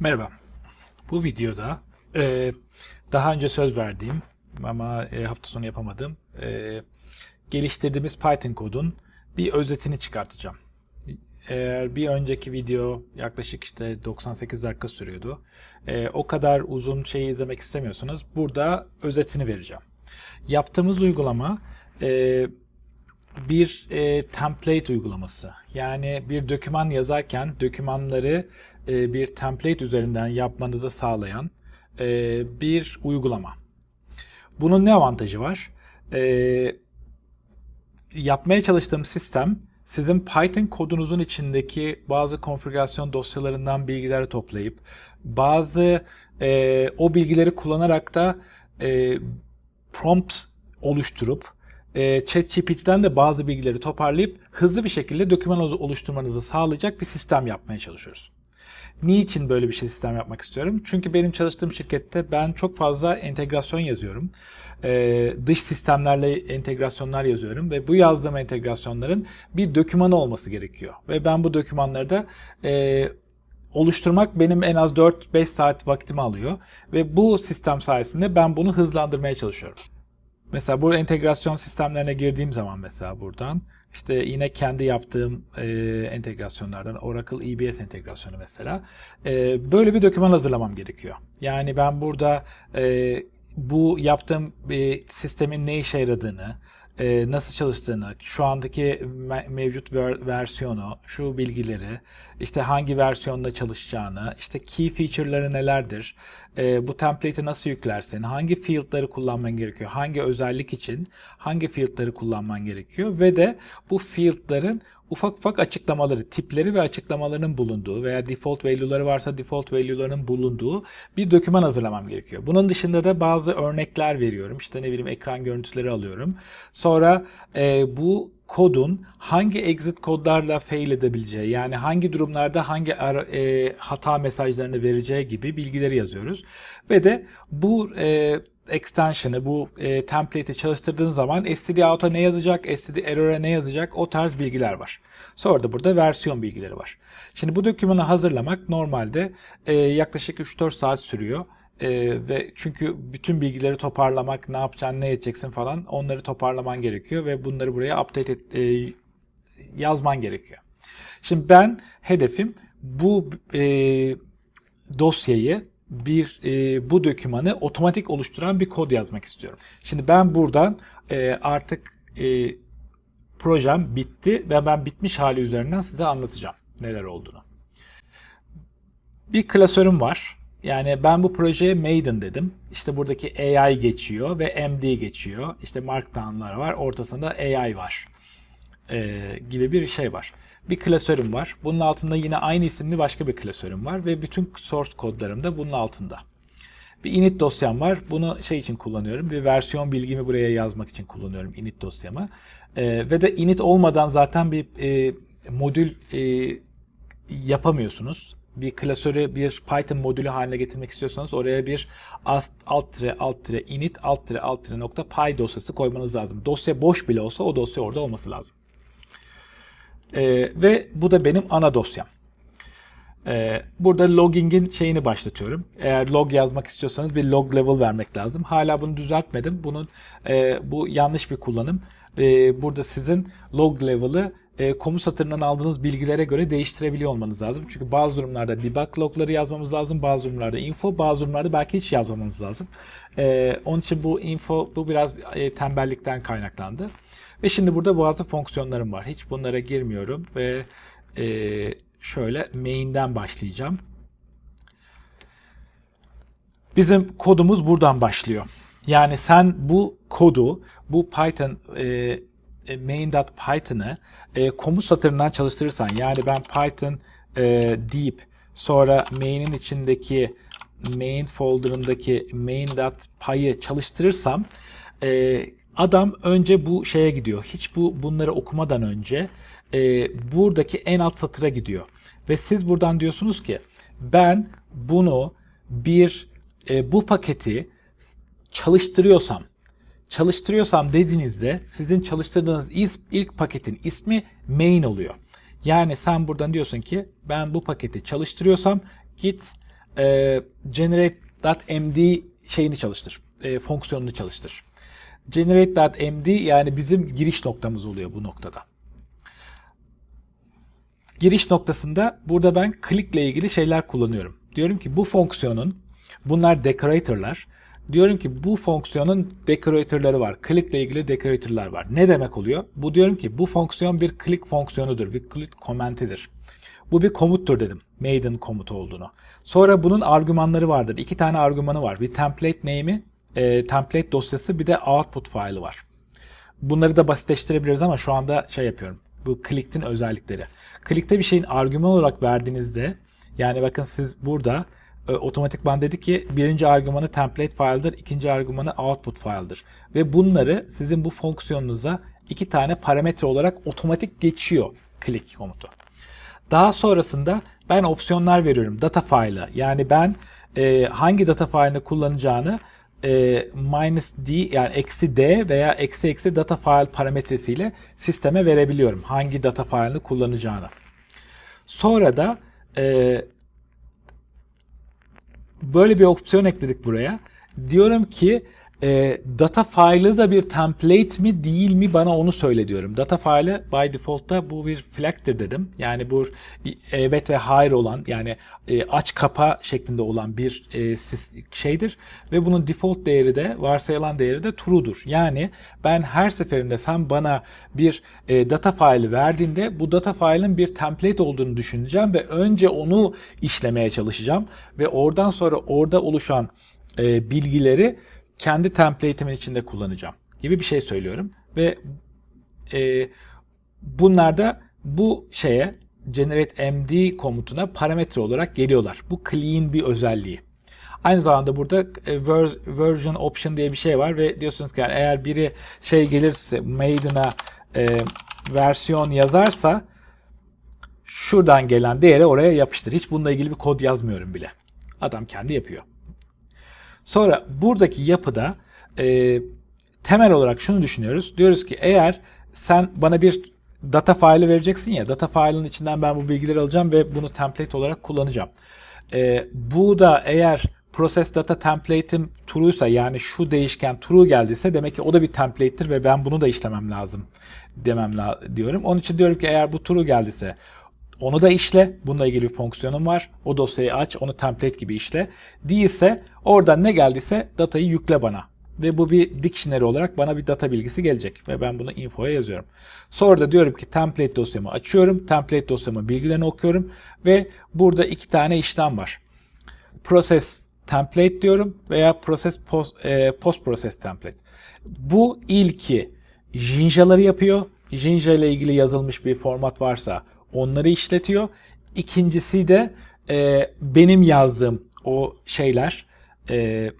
Merhaba. Bu videoda e, daha önce söz verdiğim ama e, hafta sonu yapamadığım e, geliştirdiğimiz Python kodun bir özetini çıkartacağım. Eğer bir önceki video yaklaşık işte 98 dakika sürüyordu. E, o kadar uzun şeyi izlemek istemiyorsanız burada özetini vereceğim. Yaptığımız uygulama e, bir e, template uygulaması. Yani bir doküman yazarken dokümanları e, bir template üzerinden yapmanızı sağlayan e, bir uygulama. Bunun ne avantajı var? E, yapmaya çalıştığım sistem sizin Python kodunuzun içindeki bazı konfigürasyon dosyalarından bilgileri toplayıp bazı e, o bilgileri kullanarak da e, prompt oluşturup e, ChatGPT'den de bazı bilgileri toparlayıp hızlı bir şekilde doküman oluşturmanızı sağlayacak bir sistem yapmaya çalışıyoruz. Niçin böyle bir şey sistem yapmak istiyorum? Çünkü benim çalıştığım şirkette ben çok fazla entegrasyon yazıyorum. Ee, dış sistemlerle entegrasyonlar yazıyorum ve bu yazdığım entegrasyonların bir dokümanı olması gerekiyor. Ve ben bu dokümanları da e, oluşturmak benim en az 4-5 saat vaktimi alıyor. Ve bu sistem sayesinde ben bunu hızlandırmaya çalışıyorum. Mesela bu entegrasyon sistemlerine girdiğim zaman mesela buradan işte yine kendi yaptığım e, entegrasyonlardan Oracle EBS entegrasyonu mesela e, böyle bir doküman hazırlamam gerekiyor. Yani ben burada e, bu yaptığım e, sistemin ne işe yaradığını, e, nasıl çalıştığını, şu andaki me- mevcut ver- versiyonu, şu bilgileri, işte hangi versiyonda çalışacağını, işte key feature'ları nelerdir, e, bu template'i nasıl yüklersin, hangi field'ları kullanman gerekiyor, hangi özellik için hangi field'ları kullanman gerekiyor ve de bu field'ların ufak ufak açıklamaları, tipleri ve açıklamalarının bulunduğu veya default value'ları varsa default value'larının bulunduğu bir doküman hazırlamam gerekiyor. Bunun dışında da bazı örnekler veriyorum. İşte ne bileyim ekran görüntüleri alıyorum. Sonra e, bu kodun hangi exit kodlarla fail edebileceği yani hangi durumlarda hangi ara- e, hata mesajlarını vereceği gibi bilgileri yazıyoruz. Ve de bu e, extension'ı, bu e, template'i çalıştırdığın zaman std-out'a ne yazacak, std-error'a ne yazacak o tarz bilgiler var. Sonra da burada versiyon bilgileri var. Şimdi bu dokümanı hazırlamak normalde e, yaklaşık 3-4 saat sürüyor. E, ve çünkü bütün bilgileri toparlamak, ne yapacaksın, ne edeceksin falan onları toparlaman gerekiyor ve bunları buraya update et, e, yazman gerekiyor. Şimdi ben hedefim bu e, dosyayı bir e, bu dokümanı otomatik oluşturan bir kod yazmak istiyorum. Şimdi ben buradan e, artık e, projem bitti ve ben bitmiş hali üzerinden size anlatacağım neler olduğunu. Bir klasörüm var. Yani ben bu projeye Maiden dedim. İşte buradaki AI geçiyor ve MD geçiyor. İşte Markdown'lar var. Ortasında AI var. Ee, gibi bir şey var. Bir klasörüm var. Bunun altında yine aynı isimli başka bir klasörüm var ve bütün source kodlarım da bunun altında. Bir init dosyam var. Bunu şey için kullanıyorum. Bir versiyon bilgimi buraya yazmak için kullanıyorum init dosyamı. Ee, ve de init olmadan zaten bir e, modül e, yapamıyorsunuz. Bir klasörü bir Python modülü haline getirmek istiyorsanız oraya bir alt alt alt tire init alt tire alt tire nokta py dosyası koymanız lazım. Dosya boş bile olsa o dosya orada olması lazım. Ee, ve bu da benim ana dosyam. Ee, burada logging'in şeyini başlatıyorum. Eğer log yazmak istiyorsanız bir log level vermek lazım. Hala bunu düzeltmedim. Bunun e, bu yanlış bir kullanım. E, burada sizin log level'ı e, komut satırından aldığınız bilgilere göre değiştirebiliyor olmanız lazım. Çünkü bazı durumlarda debug logları yazmamız lazım, bazı durumlarda info, bazı durumlarda belki hiç yazmamamız lazım. E, onun için bu info bu biraz e, tembellikten kaynaklandı. Ve şimdi burada bazı fonksiyonlarım var. Hiç bunlara girmiyorum ve e, şöyle main'den başlayacağım. Bizim kodumuz buradan başlıyor. Yani sen bu kodu, bu Python e, e, main.python'ı e, komut satırından çalıştırırsan yani ben Python e, deep sonra main'in içindeki main folder'ındaki main.py'ı çalıştırırsam e, adam önce bu şeye gidiyor. Hiç bu bunları okumadan önce e, buradaki en alt satıra gidiyor. Ve siz buradan diyorsunuz ki ben bunu bir e, bu paketi çalıştırıyorsam çalıştırıyorsam dediğinizde sizin çalıştırdığınız ilk, ilk paketin ismi main oluyor. Yani sen buradan diyorsun ki ben bu paketi çalıştırıyorsam git e, generate.md şeyini çalıştır. e, fonksiyonunu çalıştır. Generate.md yani bizim giriş noktamız oluyor bu noktada. Giriş noktasında burada ben click ile ilgili şeyler kullanıyorum. Diyorum ki bu fonksiyonun bunlar decorator'lar. Diyorum ki bu fonksiyonun decorator'ları var. Click ile ilgili decorator'lar var. Ne demek oluyor? Bu diyorum ki bu fonksiyon bir click fonksiyonudur. Bir click komentidir. Bu bir komuttur dedim. Maiden komutu olduğunu. Sonra bunun argümanları vardır. İki tane argümanı var. Bir template name'i, e, template dosyası bir de output faili var. Bunları da basitleştirebiliriz ama şu anda şey yapıyorum. Bu click'in özellikleri. Click'te bir şeyin argüman olarak verdiğinizde yani bakın siz burada e, otomatikman dedi ki birinci argümanı template file'dır, ikinci argümanı output file'dır. Ve bunları sizin bu fonksiyonunuza iki tane parametre olarak otomatik geçiyor click komutu. Daha sonrasında ben opsiyonlar veriyorum data file'a. Yani ben e, hangi data file'ını kullanacağını e, minus d yani eksi d veya eksi eksi data file parametresiyle sisteme verebiliyorum. Hangi data file'ını kullanacağını. Sonra da e, böyle bir opsiyon ekledik buraya. Diyorum ki e, data file'ı da bir template mi değil mi bana onu söyle diyorum. Data file'ı by default'ta bu bir flag'tir dedim. Yani bu evet ve hayır olan yani e, aç kapa şeklinde olan bir e, şeydir. Ve bunun default değeri de varsayılan değeri de true'dur. Yani ben her seferinde sen bana bir e, data file'ı verdiğinde bu data file'ın bir template olduğunu düşüneceğim ve önce onu işlemeye çalışacağım. Ve oradan sonra orada oluşan e, bilgileri kendi template'imin içinde kullanacağım gibi bir şey söylüyorum. Ve e, bunlar da bu şeye generate md komutuna parametre olarak geliyorlar. Bu clean bir özelliği. Aynı zamanda burada e, version option diye bir şey var ve diyorsunuz ki yani eğer biri şey gelirse maiden'a e, versiyon yazarsa şuradan gelen değeri oraya yapıştır. Hiç bununla ilgili bir kod yazmıyorum bile. Adam kendi yapıyor. Sonra buradaki yapıda e, temel olarak şunu düşünüyoruz. Diyoruz ki eğer sen bana bir data file vereceksin ya data file'ın içinden ben bu bilgileri alacağım ve bunu template olarak kullanacağım. E, bu da eğer process data template'im true'ysa yani şu değişken true geldiyse demek ki o da bir template'tir ve ben bunu da işlemem lazım demem la diyorum. Onun için diyorum ki eğer bu true geldiyse onu da işle. Bununla ilgili bir fonksiyonum var. O dosyayı aç, onu template gibi işle. Değilse oradan ne geldiyse datayı yükle bana. Ve bu bir dictionary olarak bana bir data bilgisi gelecek. Ve ben bunu infoya yazıyorum. Sonra da diyorum ki template dosyamı açıyorum. Template dosyamın bilgilerini okuyorum. Ve burada iki tane işlem var. Process template diyorum veya process post, e, post process template. Bu ilki Jinja'ları yapıyor. Jinja ile ilgili yazılmış bir format varsa onları işletiyor. İkincisi de e, benim yazdığım o şeyler e,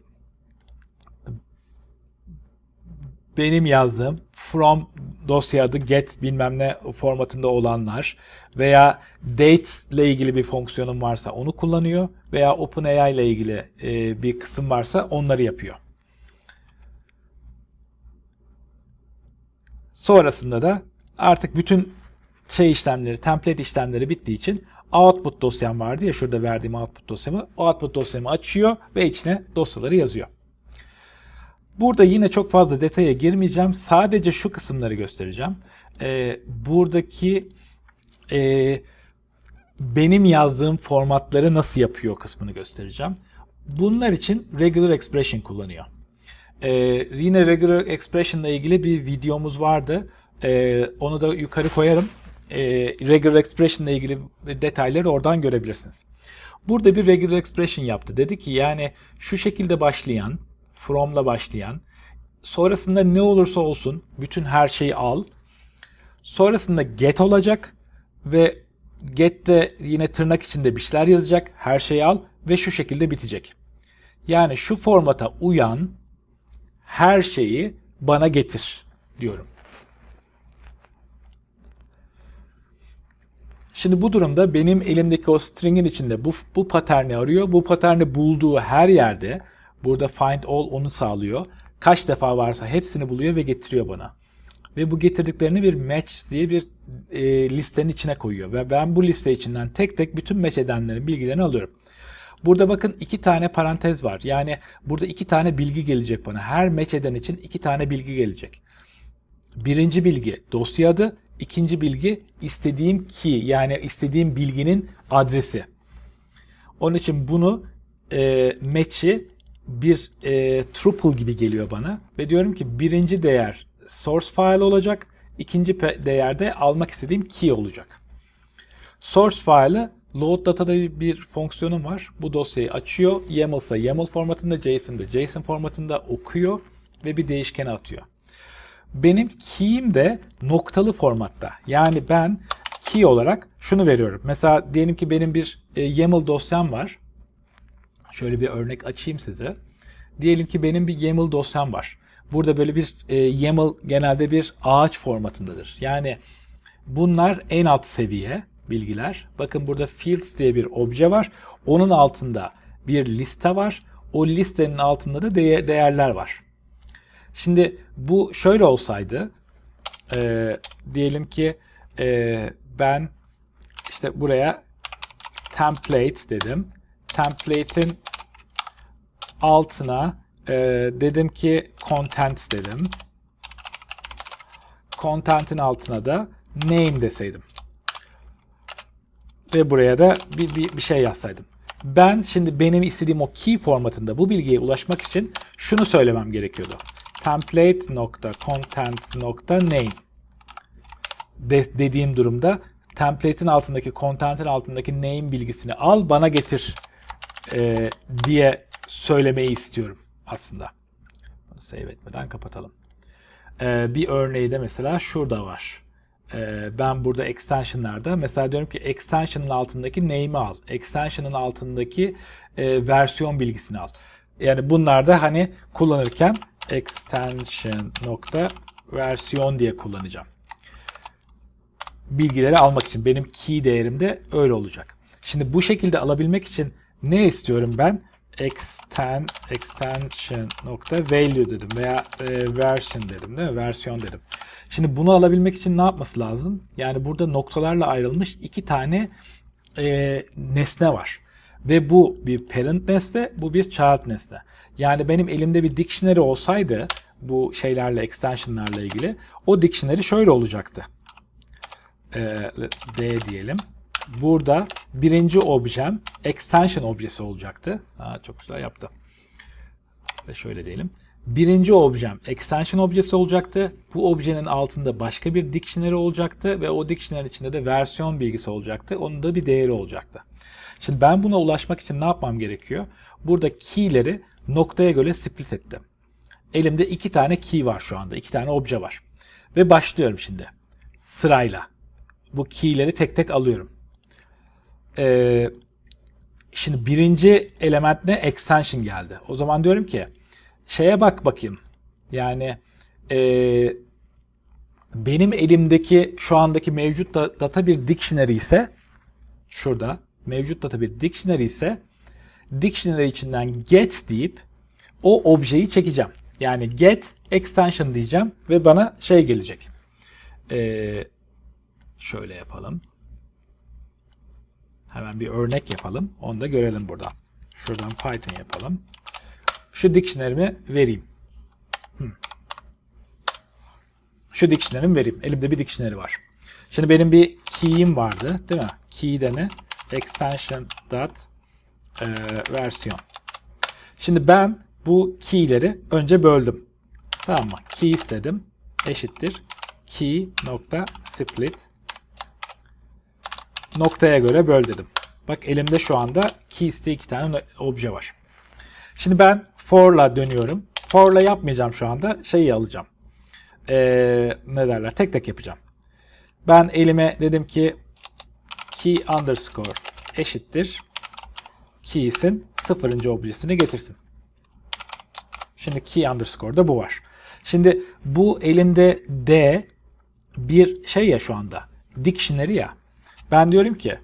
benim yazdığım from dosya adı get bilmem ne formatında olanlar veya date ile ilgili bir fonksiyonum varsa onu kullanıyor veya OpenAI ile ilgili e, bir kısım varsa onları yapıyor. Sonrasında da artık bütün şey işlemleri, template işlemleri bittiği için output dosyam vardı ya şurada verdiğim output dosyamı. Output dosyamı açıyor ve içine dosyaları yazıyor. Burada yine çok fazla detaya girmeyeceğim. Sadece şu kısımları göstereceğim. Ee, buradaki e, benim yazdığım formatları nasıl yapıyor kısmını göstereceğim. Bunlar için regular expression kullanıyor. Ee, yine regular expression ile ilgili bir videomuz vardı. Ee, onu da yukarı koyarım e, regular expression ile ilgili detayları oradan görebilirsiniz. Burada bir regular expression yaptı. Dedi ki yani şu şekilde başlayan, from'la başlayan, sonrasında ne olursa olsun bütün her şeyi al. Sonrasında get olacak ve get'te yine tırnak içinde bir şeyler yazacak. Her şeyi al ve şu şekilde bitecek. Yani şu formata uyan her şeyi bana getir diyorum. Şimdi bu durumda benim elimdeki o string'in içinde bu, bu paterni arıyor. Bu paterni bulduğu her yerde burada find all onu sağlıyor. Kaç defa varsa hepsini buluyor ve getiriyor bana. Ve bu getirdiklerini bir match diye bir e, listenin içine koyuyor. Ve ben bu liste içinden tek tek bütün match edenlerin bilgilerini alıyorum. Burada bakın iki tane parantez var. Yani burada iki tane bilgi gelecek bana. Her match eden için iki tane bilgi gelecek. Birinci bilgi dosya adı, ikinci bilgi istediğim key yani istediğim bilginin adresi. Onun için bunu e, match'i bir e, tuple gibi geliyor bana ve diyorum ki birinci değer source file olacak, ikinci değerde almak istediğim key olacak. Source file'ı load data'da bir fonksiyonum var. Bu dosyayı açıyor. YAML ise YAML formatında, JSON'da JSON formatında okuyor ve bir değişkene atıyor. Benim key'im de noktalı formatta. Yani ben key olarak şunu veriyorum. Mesela diyelim ki benim bir e, YAML dosyam var. Şöyle bir örnek açayım size. Diyelim ki benim bir YAML dosyam var. Burada böyle bir e, YAML genelde bir ağaç formatındadır. Yani bunlar en alt seviye bilgiler. Bakın burada fields diye bir obje var. Onun altında bir liste var. O listenin altında da değer, değerler var. Şimdi bu şöyle olsaydı e, diyelim ki e, ben işte buraya template dedim. Template'in altına e, dedim ki content dedim. Content'in altına da name deseydim. Ve buraya da bir, bir, bir şey yazsaydım. Ben şimdi benim istediğim o key formatında bu bilgiye ulaşmak için şunu söylemem gerekiyordu. template.content.name de, dediğim durumda template'in altındaki content'in altındaki name bilgisini al bana getir e, diye söylemeyi istiyorum aslında. Bunu save etmeden kapatalım. E, bir örneği de mesela şurada var. E, ben burada extension'larda mesela diyorum ki extension'ın altındaki name'i al. Extension'ın altındaki e, versiyon bilgisini al. Yani bunlar da hani kullanırken extension nokta versiyon diye kullanacağım. Bilgileri almak için benim key değerim de öyle olacak. Şimdi bu şekilde alabilmek için ne istiyorum ben? Extend, extension nokta value dedim veya e, version dedim değil mi? Versiyon dedim. Şimdi bunu alabilmek için ne yapması lazım? Yani burada noktalarla ayrılmış iki tane e, nesne var. Ve bu bir parent nesne, bu bir child nesne. Yani benim elimde bir dictionary olsaydı bu şeylerle, extensionlarla ilgili o dictionary şöyle olacaktı. E, D diyelim. Burada birinci objem extension objesi olacaktı. Ha, çok güzel yaptı. Ve şöyle diyelim. Birinci objem extension objesi olacaktı. Bu objenin altında başka bir dictionary olacaktı ve o dictionary içinde de versiyon bilgisi olacaktı. Onun da bir değeri olacaktı. Şimdi ben buna ulaşmak için ne yapmam gerekiyor? Burada key'leri noktaya göre split ettim. Elimde iki tane key var şu anda. iki tane obje var. Ve başlıyorum şimdi. Sırayla. Bu key'leri tek tek alıyorum. Ee, şimdi birinci element ne? Extension geldi. O zaman diyorum ki şeye bak bakayım. Yani ee, benim elimdeki şu andaki mevcut da, data bir dictionary ise şurada mevcut data bir dictionary ise dictionary içinden get deyip o objeyi çekeceğim. Yani get extension diyeceğim ve bana şey gelecek. Ee, şöyle yapalım. Hemen bir örnek yapalım. Onu da görelim burada. Şuradan Python yapalım. Şu dictionary'mi vereyim. Hmm. Şu dictionary'mi vereyim. Elimde bir dictionary var. Şimdi benim bir key'im vardı. Değil mi? Key'de ne? Extension dot e, versiyon. Şimdi ben bu key'leri önce böldüm. Tamam mı? Key istedim. Eşittir. Key nokta split noktaya göre böl dedim. Bak elimde şu anda keys'te iki tane obje var. Şimdi ben for'la dönüyorum. For'la yapmayacağım şu anda. Şeyi alacağım. Ee, ne derler? Tek tek yapacağım. Ben elime dedim ki key underscore eşittir keys'in sıfırıncı objesini getirsin. Şimdi key underscore'da bu var. Şimdi bu elimde D bir şey ya şu anda. Dictionary ya. Ben diyorum ki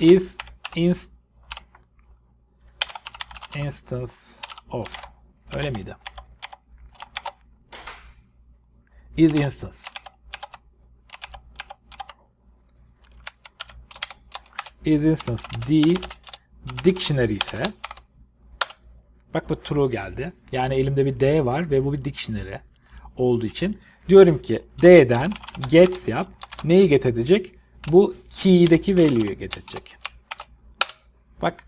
is inst instance of öyle miydi? Is instance. Is instance d dictionary ise bak bu true geldi. Yani elimde bir D var ve bu bir dictionary olduğu için diyorum ki D'den get yap. Neyi get edecek? Bu key'deki value'yu get edecek. Bak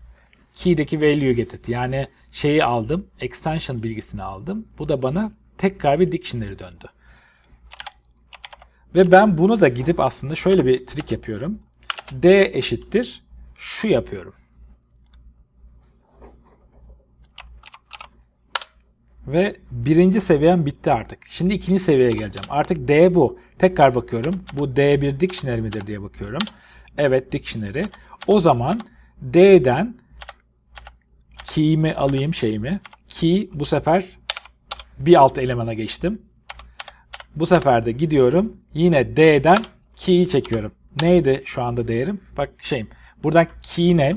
key'deki value'yu get etti. Yani şeyi aldım. Extension bilgisini aldım. Bu da bana tekrar bir dictionary döndü. Ve ben bunu da gidip aslında şöyle bir trik yapıyorum. D eşittir şu yapıyorum. Ve birinci seviyem bitti artık. Şimdi ikinci seviyeye geleceğim. Artık D bu. Tekrar bakıyorum. Bu D bir dictionary midir diye bakıyorum. Evet dictionary. O zaman D'den key'imi alayım şeyimi. Key bu sefer bir alt elemana geçtim. Bu sefer de gidiyorum. Yine D'den key'i çekiyorum. Neydi şu anda değerim? Bak şeyim. Buradan key name,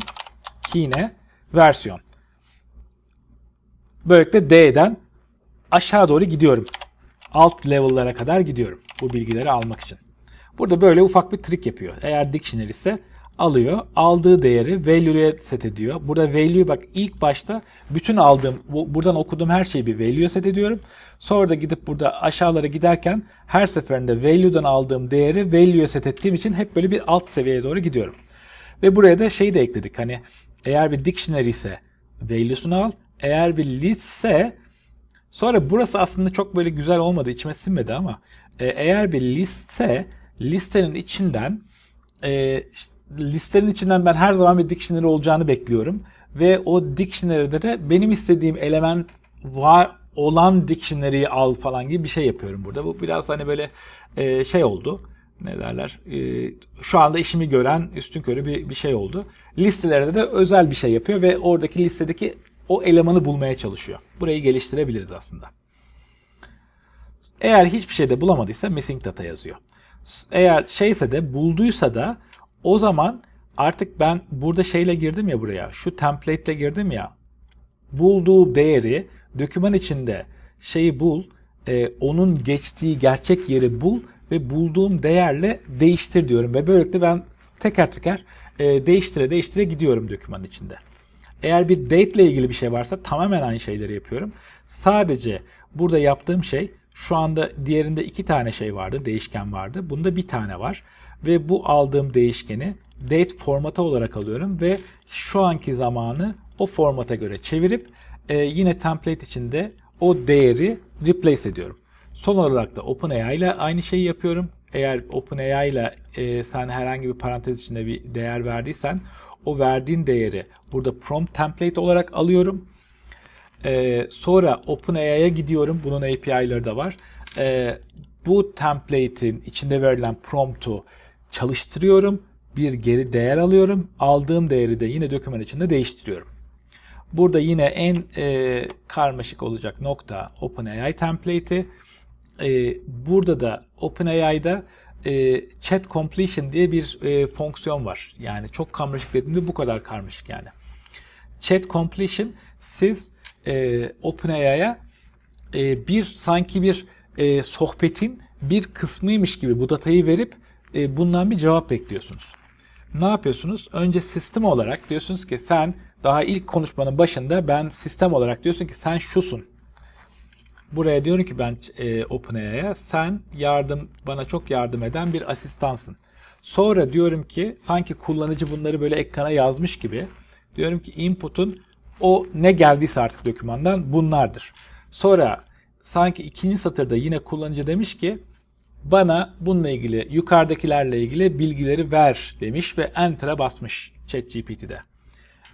key ne? Versiyon. Böylelikle D'den aşağı doğru gidiyorum. Alt level'lara kadar gidiyorum. Bu bilgileri almak için. Burada böyle ufak bir trik yapıyor. Eğer dictionary ise alıyor. Aldığı değeri value'ye set ediyor. Burada value bak ilk başta bütün aldığım bu- buradan okuduğum her şeyi bir value set ediyorum. Sonra da gidip burada aşağılara giderken her seferinde value'dan aldığım değeri value'ye set ettiğim için hep böyle bir alt seviyeye doğru gidiyorum. Ve buraya da şey de ekledik. Hani eğer bir dictionary ise value'sunu al. Eğer bir list ise Sonra burası aslında çok böyle güzel olmadı, içime sinmedi ama e, eğer bir liste listenin içinden e, ş- listenin içinden ben her zaman bir dictionary olacağını bekliyorum ve o dictionary'de de benim istediğim element var olan dictionary'yi al falan gibi bir şey yapıyorum burada. Bu biraz hani böyle e, şey oldu. Ne derler? E, şu anda işimi gören üstün körü bir, bir şey oldu. Listelerde de özel bir şey yapıyor ve oradaki listedeki o elemanı bulmaya çalışıyor. Burayı geliştirebiliriz aslında. Eğer hiçbir şeyde bulamadıysa missing data yazıyor. Eğer şeyse de bulduysa da o zaman artık ben burada şeyle girdim ya buraya. Şu template ile girdim ya. Bulduğu değeri doküman içinde şeyi bul. e, onun geçtiği gerçek yeri bul ve bulduğum değerle değiştir diyorum. Ve böylelikle ben teker teker e, değiştire değiştire gidiyorum dokümanın içinde. Eğer bir date ile ilgili bir şey varsa tamamen aynı şeyleri yapıyorum. Sadece burada yaptığım şey şu anda diğerinde iki tane şey vardı, değişken vardı. Bunda bir tane var. Ve bu aldığım değişkeni date formatı olarak alıyorum ve şu anki zamanı o formata göre çevirip e, yine template içinde o değeri replace ediyorum. Son olarak da OpenAI ile aynı şeyi yapıyorum. Eğer OpenAI ile e, sen herhangi bir parantez içinde bir değer verdiysen o verdiğin değeri burada prompt template olarak alıyorum. Ee, sonra OpenAI'ya gidiyorum. Bunun API'ları da var. Ee, bu template'in içinde verilen prompt'u çalıştırıyorum. Bir geri değer alıyorum. Aldığım değeri de yine doküman içinde değiştiriyorum. Burada yine en e, karmaşık olacak nokta OpenAI template'i. E, burada da OpenAI'da e, chat completion diye bir e, fonksiyon var. Yani çok karmaşık dediğimde bu kadar karmaşık yani. Chat completion siz e, OpenAI'ya e, bir sanki bir e, sohbetin bir kısmıymış gibi bu datayı verip e, bundan bir cevap bekliyorsunuz. Ne yapıyorsunuz? Önce sistem olarak diyorsunuz ki sen daha ilk konuşmanın başında ben sistem olarak diyorsun ki sen şusun. Buraya diyorum ki ben e, OpenAI'ya sen yardım bana çok yardım eden bir asistansın. Sonra diyorum ki sanki kullanıcı bunları böyle ekrana yazmış gibi diyorum ki input'un o ne geldiyse artık dokümandan bunlardır. Sonra sanki ikinci satırda yine kullanıcı demiş ki bana bununla ilgili yukarıdakilerle ilgili bilgileri ver demiş ve enter'a basmış ChatGPT'de.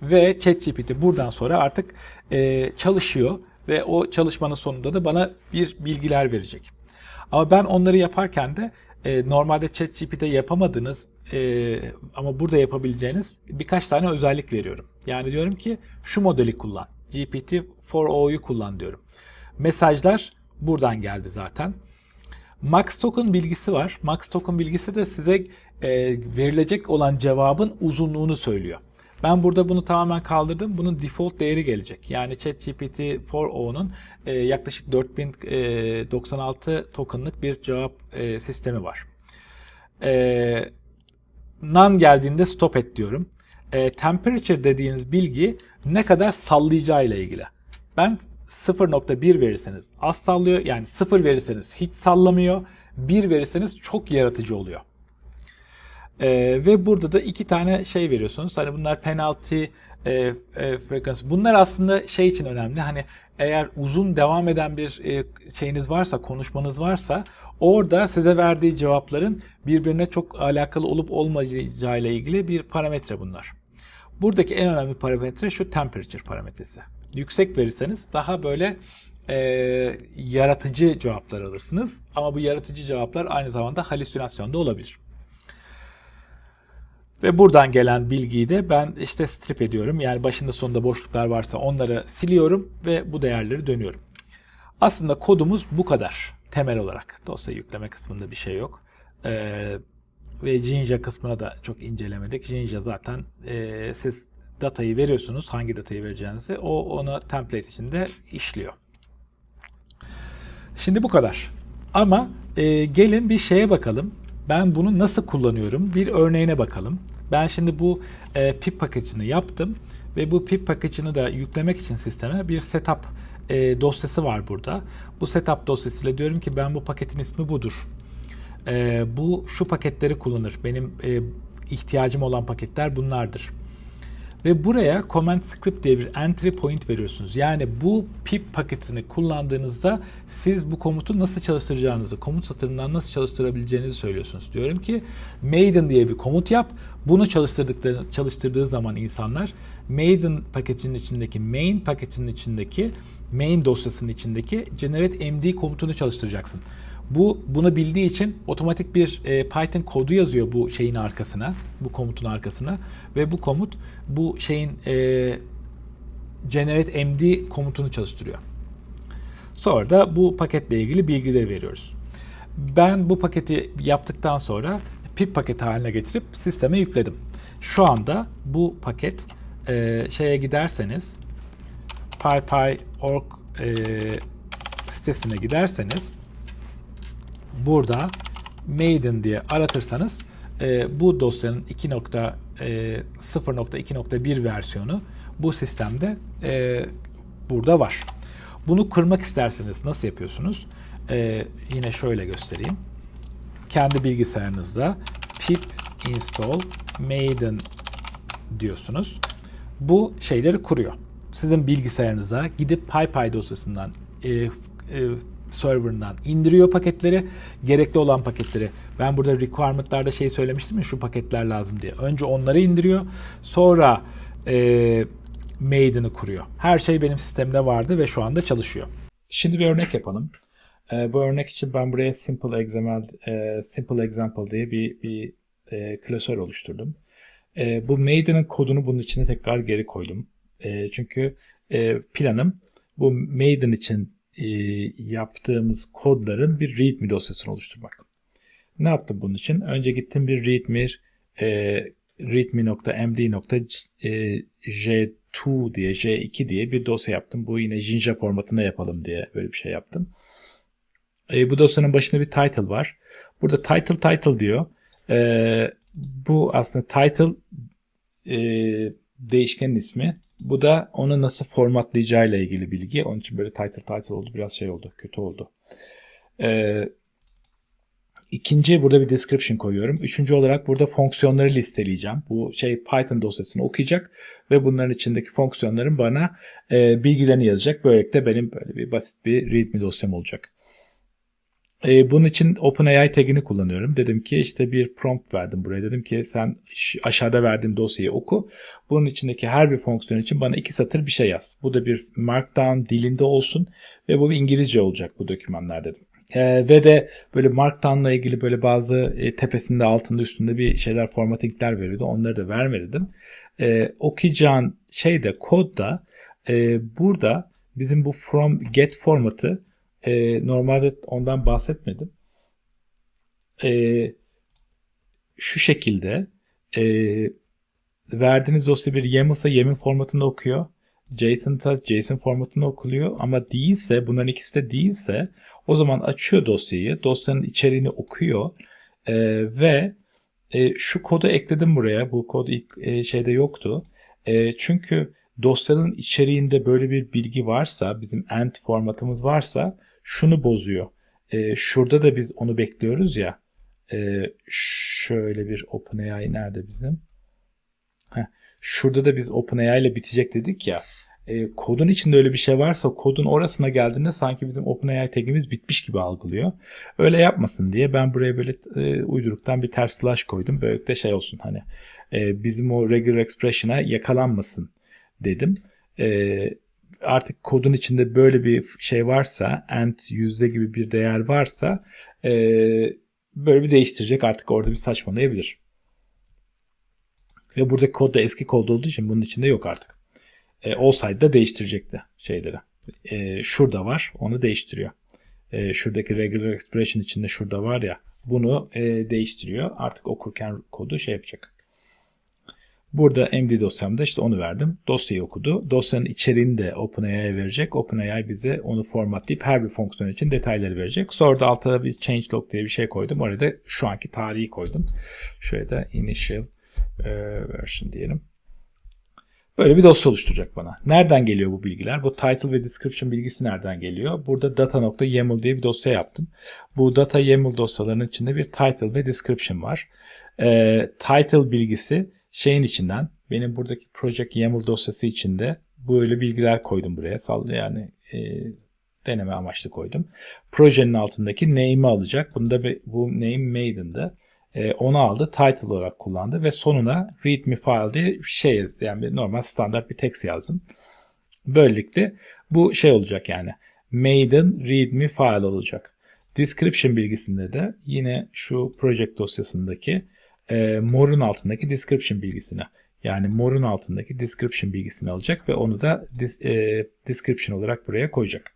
Ve ChatGPT buradan sonra artık e, çalışıyor ve o çalışmanın sonunda da bana bir bilgiler verecek. Ama ben onları yaparken de e, normalde ChatGPT'de yapamadığınız e, ama burada yapabileceğiniz birkaç tane özellik veriyorum. Yani diyorum ki şu modeli kullan. GPT-4o'yu kullan diyorum. Mesajlar buradan geldi zaten. Max token bilgisi var. Max token bilgisi de size e, verilecek olan cevabın uzunluğunu söylüyor. Ben burada bunu tamamen kaldırdım. Bunun default değeri gelecek. Yani ChatGPT 4o'nun e, yaklaşık 4096 tokenlık bir cevap e, sistemi var. E, none geldiğinde stop et diyorum. e, temperature dediğiniz bilgi ne kadar sallayacağı ile ilgili. Ben 0.1 verirseniz az sallıyor. Yani 0 verirseniz hiç sallamıyor. 1 verirseniz çok yaratıcı oluyor. Ee, ve burada da iki tane şey veriyorsunuz. Hani bunlar penalty e, e, frekansı. Bunlar aslında şey için önemli. Hani eğer uzun devam eden bir e, şeyiniz varsa, konuşmanız varsa orada size verdiği cevapların birbirine çok alakalı olup olmayacağı ile ilgili bir parametre bunlar. Buradaki en önemli parametre şu temperature parametresi. Yüksek verirseniz daha böyle e, yaratıcı cevaplar alırsınız. Ama bu yaratıcı cevaplar aynı zamanda halüsinasyon da olabilir. Ve buradan gelen bilgiyi de ben işte strip ediyorum. Yani başında sonunda boşluklar varsa onları siliyorum ve bu değerleri dönüyorum. Aslında kodumuz bu kadar temel olarak. Dosya yükleme kısmında bir şey yok. Ee, ve Jinja kısmına da çok incelemedik. Jinja zaten e, siz datayı veriyorsunuz. Hangi datayı vereceğinizi. O onu template içinde işliyor. Şimdi bu kadar. Ama e, gelin bir şeye bakalım. Ben bunu nasıl kullanıyorum? Bir örneğine bakalım. Ben şimdi bu e, pip paketini yaptım ve bu pip paketini de yüklemek için sisteme bir setup e, dosyası var burada. Bu setup dosyasıyla diyorum ki ben bu paketin ismi budur. E, bu şu paketleri kullanır. Benim e, ihtiyacım olan paketler bunlardır. Ve buraya command script diye bir entry point veriyorsunuz. Yani bu pip paketini kullandığınızda siz bu komutu nasıl çalıştıracağınızı, komut satırından nasıl çalıştırabileceğinizi söylüyorsunuz. Diyorum ki maiden diye bir komut yap. Bunu çalıştırdıkları, çalıştırdığı zaman insanlar maiden paketinin içindeki main paketinin içindeki main dosyasının içindeki generate md komutunu çalıştıracaksın. Bu bunu bildiği için otomatik bir e, Python kodu yazıyor bu şeyin arkasına, bu komutun arkasına ve bu komut bu şeyin e, generate md komutunu çalıştırıyor. Sonra da bu paketle ilgili bilgileri veriyoruz. Ben bu paketi yaptıktan sonra pip paketi haline getirip sisteme yükledim. Şu anda bu paket e, şeye giderseniz PyPy.org e, sitesine giderseniz burada maiden diye aratırsanız e, bu dosyanın 2.0.2.1 versiyonu bu sistemde e, burada var. Bunu kırmak isterseniz nasıl yapıyorsunuz? E, yine şöyle göstereyim. Kendi bilgisayarınızda pip install maiden diyorsunuz. Bu şeyleri kuruyor. Sizin bilgisayarınıza gidip PyPy dosyasından e, e, server'ından indiriyor paketleri. Gerekli olan paketleri. Ben burada requirement'larda şey söylemiştim ya şu paketler lazım diye. Önce onları indiriyor. Sonra e, Maiden'ı kuruyor. Her şey benim sistemde vardı ve şu anda çalışıyor. Şimdi bir örnek yapalım. E, bu örnek için ben buraya simple example, e, simple example diye bir, bir e, klasör oluşturdum. E, bu Maiden'ın kodunu bunun içine tekrar geri koydum. E, çünkü e, planım bu Maiden için e, yaptığımız kodların bir readme dosyasını oluşturmak. Ne yaptım bunun için? Önce gittim bir readme e, readme.md.j2 diye J2 diye bir dosya yaptım. Bu yine Jinja formatında yapalım diye böyle bir şey yaptım. E, bu dosyanın başında bir title var. Burada title title diyor. E, bu aslında title e, değişkenin ismi. Bu da onu nasıl formatlayacağıyla ilgili bilgi. Onun için böyle title title oldu. Biraz şey oldu. Kötü oldu. Ee, ikinci burada bir description koyuyorum. Üçüncü olarak burada fonksiyonları listeleyeceğim. Bu şey Python dosyasını okuyacak ve bunların içindeki fonksiyonların bana e, bilgilerini yazacak. Böylelikle benim böyle bir basit bir readme dosyam olacak. E, bunun için OpenAI tagini kullanıyorum. Dedim ki işte bir prompt verdim buraya. Dedim ki sen aşağıda verdiğim dosyayı oku. Bunun içindeki her bir fonksiyon için bana iki satır bir şey yaz. Bu da bir Markdown dilinde olsun ve bu bir İngilizce olacak bu dokümanlar dedim. E, ve de böyle Markdown'la ilgili böyle bazı e, tepesinde altında üstünde bir şeyler formattingler veriyordu. Onları da verme dedim. E, okuyacağın şey de kod da e, burada bizim bu from get formatı e, normalde ondan bahsetmedim. E, şu şekilde e, verdiğiniz dosya bir YAML'sa YAML formatında okuyor. JSON'da JSON formatında okuluyor ama değilse bunların ikisi de değilse o zaman açıyor dosyayı. Dosyanın içeriğini okuyor e, ve e, şu kodu ekledim buraya. Bu kod ilk e, şeyde yoktu. E, çünkü dosyanın içeriğinde böyle bir bilgi varsa, bizim end formatımız varsa şunu bozuyor. E, şurada da biz onu bekliyoruz ya. E, şöyle bir OpenAI nerede bizim? Heh, şurada da biz OpenAI ile bitecek dedik ya. E, kodun içinde öyle bir şey varsa kodun orasına geldiğinde sanki bizim OpenAI tagimiz bitmiş gibi algılıyor. Öyle yapmasın diye ben buraya böyle e, uyduruktan bir ters slash koydum. Böylelikle şey olsun hani e, bizim o regular expression'a yakalanmasın dedim. E, artık kodun içinde böyle bir şey varsa and yüzde gibi bir değer varsa e, böyle bir değiştirecek artık orada bir saçmalayabilir. Ve buradaki kod da eski kod olduğu için bunun içinde yok artık. E, olsaydı da değiştirecekti şeyleri. E, şurada var onu değiştiriyor. E, şuradaki regular expression içinde şurada var ya bunu e, değiştiriyor. Artık okurken kodu şey yapacak. Burada MD dosyamda işte onu verdim. Dosyayı okudu. Dosyanın içeriğini de OpenAI'ye verecek. OpenAI bize onu formatlayıp her bir fonksiyon için detayları verecek. Sonra da altta bir changelog diye bir şey koydum. Oraya da şu anki tarihi koydum. Şöyle de initial e, version diyelim. Böyle bir dosya oluşturacak bana. Nereden geliyor bu bilgiler? Bu title ve description bilgisi nereden geliyor? Burada data.yaml diye bir dosya yaptım. Bu data YAML dosyalarının içinde bir title ve description var. E, title bilgisi şeyin içinden benim buradaki project YAML dosyası içinde böyle bilgiler koydum buraya. Salla yani e, deneme amaçlı koydum. Projenin altındaki name'i alacak. Bunda bir, bu name maiden'dı. E, onu aldı. Title olarak kullandı ve sonuna readme file diye bir şey yazdı. Yani normal standart bir text yazdım. Böylelikle bu şey olacak yani. Maiden readme file olacak. Description bilgisinde de yine şu project dosyasındaki e, mor'un altındaki description bilgisini yani mor'un altındaki description bilgisini alacak ve onu da dis, e, description olarak buraya koyacak.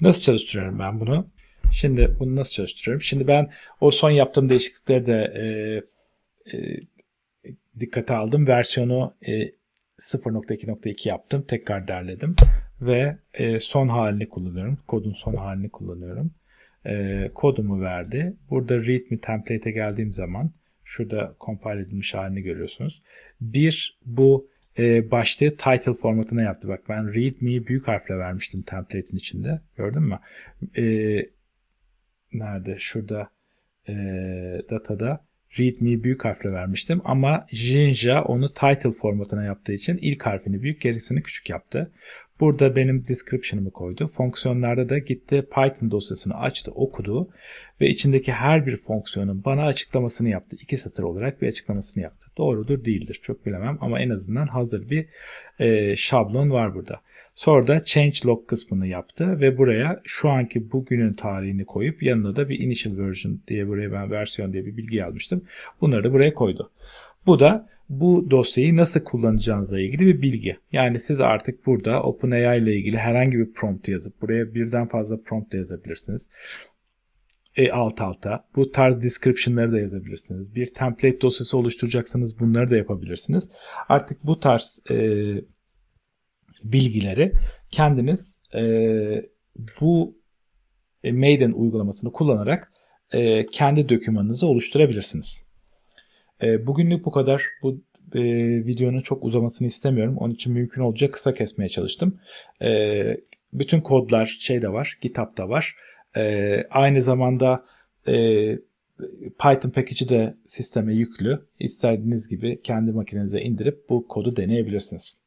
Nasıl çalıştırıyorum ben bunu? Şimdi bunu nasıl çalıştırıyorum? Şimdi ben o son yaptığım değişiklikleri de e, e, dikkate aldım. Versiyonu e, 0.2.2 yaptım. Tekrar derledim. Ve e, son halini kullanıyorum. Kodun son halini kullanıyorum. E, kodumu verdi. Burada readme template'e geldiğim zaman şurada compile edilmiş halini görüyorsunuz. Bir bu e, başlığı title formatına yaptı. Bak ben readme'yi büyük harfle vermiştim template'in içinde. Gördün mü? E, nerede? Şurada e, datada readme büyük harfle vermiştim. Ama Jinja onu title formatına yaptığı için ilk harfini büyük gerisini küçük yaptı. Burada benim description'ımı koydu. Fonksiyonlarda da gitti Python dosyasını açtı, okudu ve içindeki her bir fonksiyonun bana açıklamasını yaptı. İki satır olarak bir açıklamasını yaptı. Doğrudur değildir çok bilemem ama en azından hazır bir e, şablon var burada. Sonra da changelog kısmını yaptı ve buraya şu anki bugünün tarihini koyup yanına da bir initial version diye buraya ben versiyon diye bir bilgi yazmıştım. Bunları da buraya koydu. Bu da bu dosyayı nasıl kullanacağınızla ilgili bir bilgi. Yani siz artık burada OpenAI ile ilgili herhangi bir prompt yazıp buraya birden fazla prompt yazabilirsiniz. E, alt alta. Bu tarz description'ları da yazabilirsiniz. Bir template dosyası oluşturacaksanız bunları da yapabilirsiniz. Artık bu tarz e, bilgileri kendiniz e, bu e, Maiden uygulamasını kullanarak e, kendi dokümanınızı oluşturabilirsiniz. E, bugünlük bu kadar. Bu e, videonun çok uzamasını istemiyorum. Onun için mümkün olunca kısa kesmeye çalıştım. E, bütün kodlar şeyde var, GitHub'da var. E, aynı zamanda e, Python package'i de sisteme yüklü. İstediğiniz gibi kendi makinenize indirip bu kodu deneyebilirsiniz.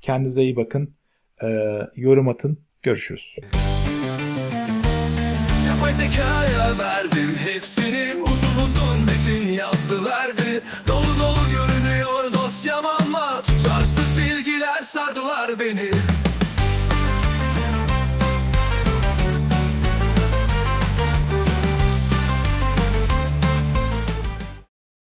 Kendinize iyi bakın. E, yorum atın. Görüşürüz. Yapay zekaya verdim hepsini Uzun uzun misin yazdılardı. Dolu dolu görünüyor dosyam ama Tutarsız bilgiler sardılar beni.